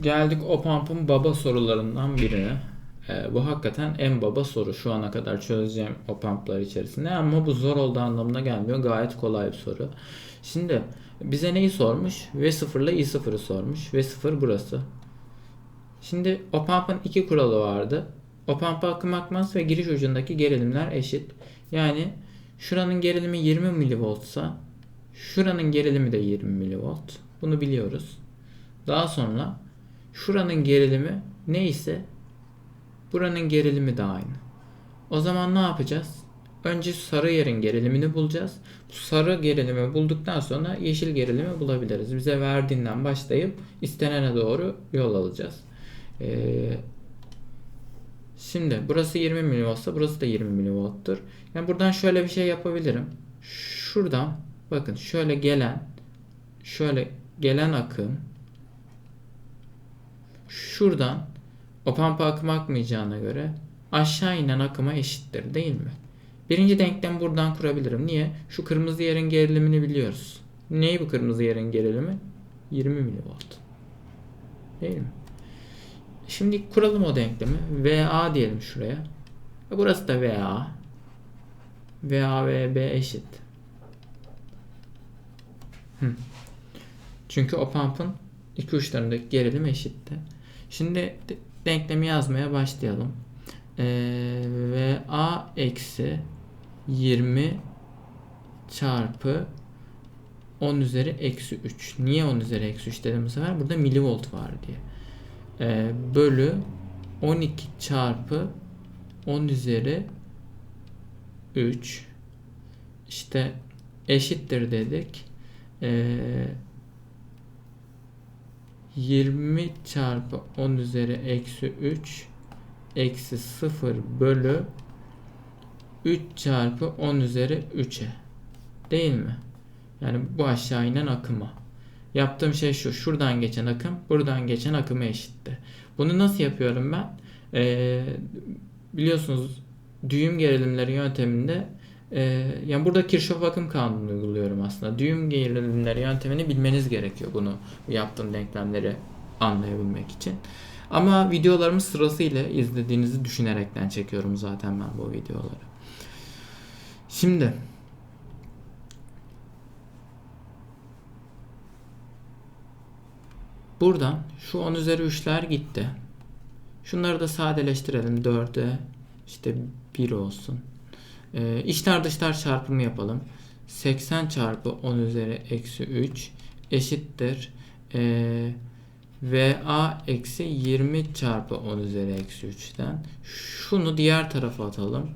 Geldik OPAMP'ın baba sorularından birine. Ee, bu hakikaten en baba soru şu ana kadar çözeceğim OPAMP'lar içerisinde ama bu zor olduğu anlamına gelmiyor. Gayet kolay bir soru. Şimdi bize neyi sormuş? V0 ile I0'ı sormuş. V0 burası. Şimdi OPAMP'ın iki kuralı vardı. OPAMP'a akım akmaz ve giriş ucundaki gerilimler eşit. Yani şuranın gerilimi 20 milivoltsa şuranın gerilimi de 20 milivolt. Bunu biliyoruz. Daha sonra şuranın gerilimi neyse buranın gerilimi de aynı. O zaman ne yapacağız? Önce sarı yerin gerilimini bulacağız. Bu sarı gerilimi bulduktan sonra yeşil gerilimi bulabiliriz. Bize verdiğinden başlayıp istenene doğru yol alacağız. Ee, şimdi burası 20 milivoltsa burası da 20 milivolttur. Yani buradan şöyle bir şey yapabilirim. Şuradan bakın şöyle gelen şöyle gelen akım şuradan o pampa akım akmayacağına göre aşağı inen akıma eşittir değil mi? Birinci denklem buradan kurabilirim. Niye? Şu kırmızı yerin gerilimini biliyoruz. Neyi bu kırmızı yerin gerilimi? 20 milivolt. Değil mi? Şimdi kuralım o denklemi. VA diyelim şuraya. E, burası da VA. VA VB eşit. Hı. Çünkü o pump'ın iki uçlarındaki gerilim eşitti. Şimdi denklemi yazmaya başlayalım. Ee, VA eksi 20 çarpı 10 üzeri eksi 3. Niye 10 üzeri eksi 3 dedim bu sefer? Burada milivolt var diye. Ee, bölü 12 çarpı 10 üzeri 3 işte eşittir dedik. Ee, 20 çarpı 10 üzeri eksi 3 eksi 0 bölü 3 çarpı 10 üzeri 3'e. Değil mi? Yani bu aşağı inen akıma. Yaptığım şey şu. Şuradan geçen akım buradan geçen akıma eşitti. Bunu nasıl yapıyorum ben? Ee, biliyorsunuz düğüm gerilimleri yönteminde ee, yani burada Kirchhoff akım kanunu uyguluyorum aslında. Düğüm gerilimleri yöntemini bilmeniz gerekiyor bunu yaptığım denklemleri anlayabilmek için. Ama videolarımı sırasıyla izlediğinizi düşünerekten çekiyorum zaten ben bu videoları. Şimdi buradan şu 10 üzeri 3'ler gitti. Şunları da sadeleştirelim 4'e işte 1 olsun. E, içler dışlar çarpımı yapalım. 80 çarpı 10 üzeri eksi 3 eşittir. E, VA eksi 20 çarpı 10 üzeri eksi 3'ten. Şunu diğer tarafa atalım.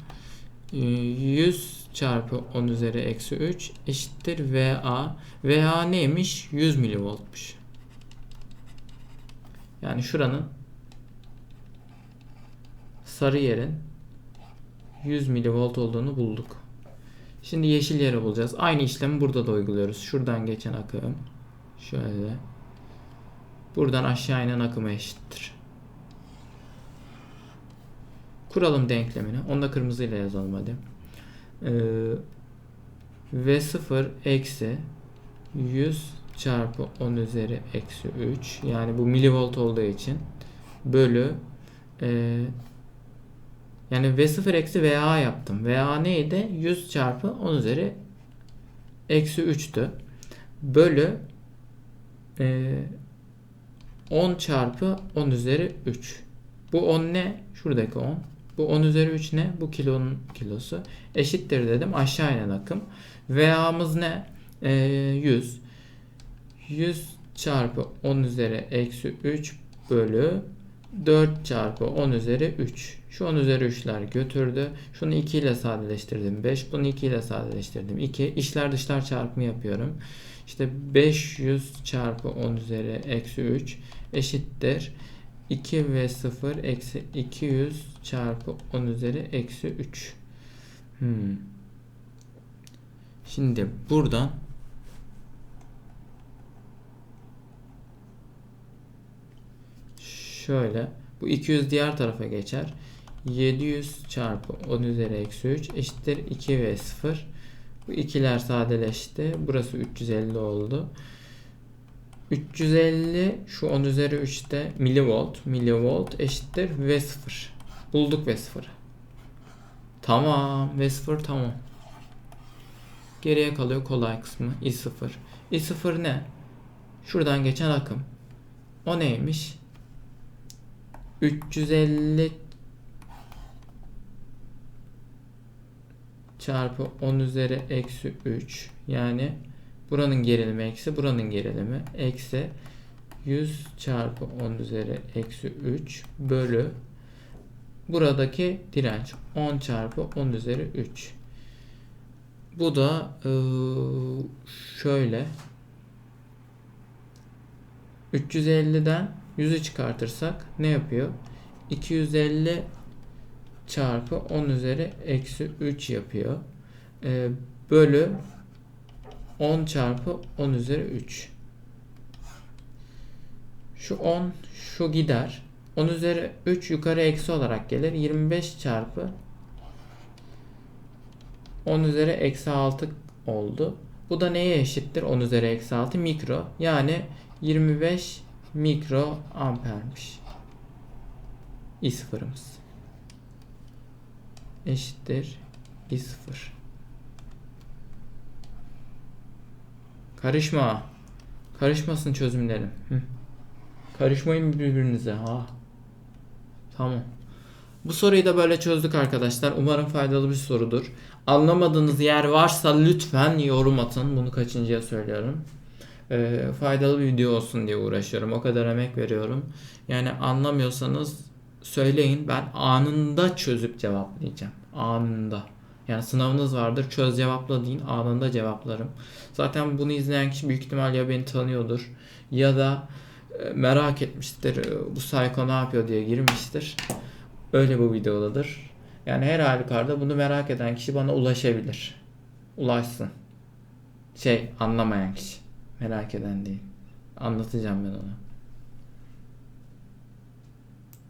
100 ee, çarpı 10 üzeri eksi 3 eşittir VA. VA neymiş? 100 milivoltmuş. Yani şuranın sarı yerin 100 milivolt olduğunu bulduk. Şimdi yeşil yeri bulacağız. Aynı işlemi burada da uyguluyoruz. Şuradan geçen akım şöyle buradan aşağı inen akıma eşittir. Kuralım denklemini. Onu da kırmızıyla yazalım hadi. Ee, V0 eksi 100 çarpı 10 üzeri eksi 3 yani bu milivolt olduğu için bölü e, yani V0 eksi VA yaptım. VA neydi? 100 çarpı 10 üzeri eksi 3'tü. Bölü e, 10 çarpı 10 üzeri 3. Bu 10 ne? Şuradaki 10. Bu 10 üzeri 3 ne? Bu kilonun kilosu. Eşittir dedim. Aşağı inen akım. VA'mız ne? E, 100. 100 çarpı 10 üzeri eksi 3 bölü 4 çarpı 10 üzeri 3. Şu 10 üzeri 3'ler götürdü. Şunu 2 ile sadeleştirdim. 5. Bunu 2 ile sadeleştirdim. 2. İşler dışlar çarpımı yapıyorum. İşte 500 çarpı 10 üzeri eksi 3 eşittir. 2 ve 0 eksi 200 çarpı 10 üzeri eksi 3. Hmm. Şimdi buradan şöyle bu 200 diğer tarafa geçer. 700 çarpı 10 üzeri eksi 3 eşittir 2 ve 0. Bu ikiler sadeleşti. Burası 350 oldu. 350 şu 10 üzeri 3'te milivolt. Milivolt eşittir V0. Bulduk V0'ı. Tamam. V0 tamam. Geriye kalıyor kolay kısmı. I0. I0 ne? Şuradan geçen akım. O neymiş? 350 çarpı 10 üzeri eksi 3 yani buranın gerilimi eksi buranın gerilimi eksi 100 çarpı 10 üzeri eksi 3 bölü buradaki direnç. 10 çarpı 10 üzeri 3 bu da eee, şöyle. 350'den 100'ü çıkartırsak ne yapıyor? 250 çarpı 10 üzeri eksi 3 yapıyor. Ee, bölü 10 çarpı 10 üzeri 3. Şu 10 şu gider. 10 üzeri 3 yukarı eksi olarak gelir. 25 çarpı 10 üzeri eksi 6 oldu. Bu da neye eşittir? 10 üzeri eksi 6 mikro. Yani 25 mikro ampermiş. I sıfırımız. Eşittir I sıfır. Karışma. Karışmasın çözümlerim. Hı. Karışmayın birbirinize. Ha. Tamam. Bu soruyu da böyle çözdük arkadaşlar. Umarım faydalı bir sorudur. Anlamadığınız yer varsa lütfen yorum atın. Bunu kaçıncıya söylüyorum. Ee, faydalı bir video olsun diye uğraşıyorum. O kadar emek veriyorum. Yani anlamıyorsanız söyleyin. Ben anında çözüp cevaplayacağım. Anında. Yani sınavınız vardır çöz cevapla deyin anında cevaplarım. Zaten bunu izleyen kişi büyük ihtimal ya beni tanıyordur ya da e, merak etmiştir e, bu sayko ne yapıyor diye girmiştir. Öyle bu videodadır. Yani her halükarda bunu merak eden kişi bana ulaşabilir. Ulaşsın. Şey anlamayan kişi. Merak eden değil. Anlatacağım ben ona.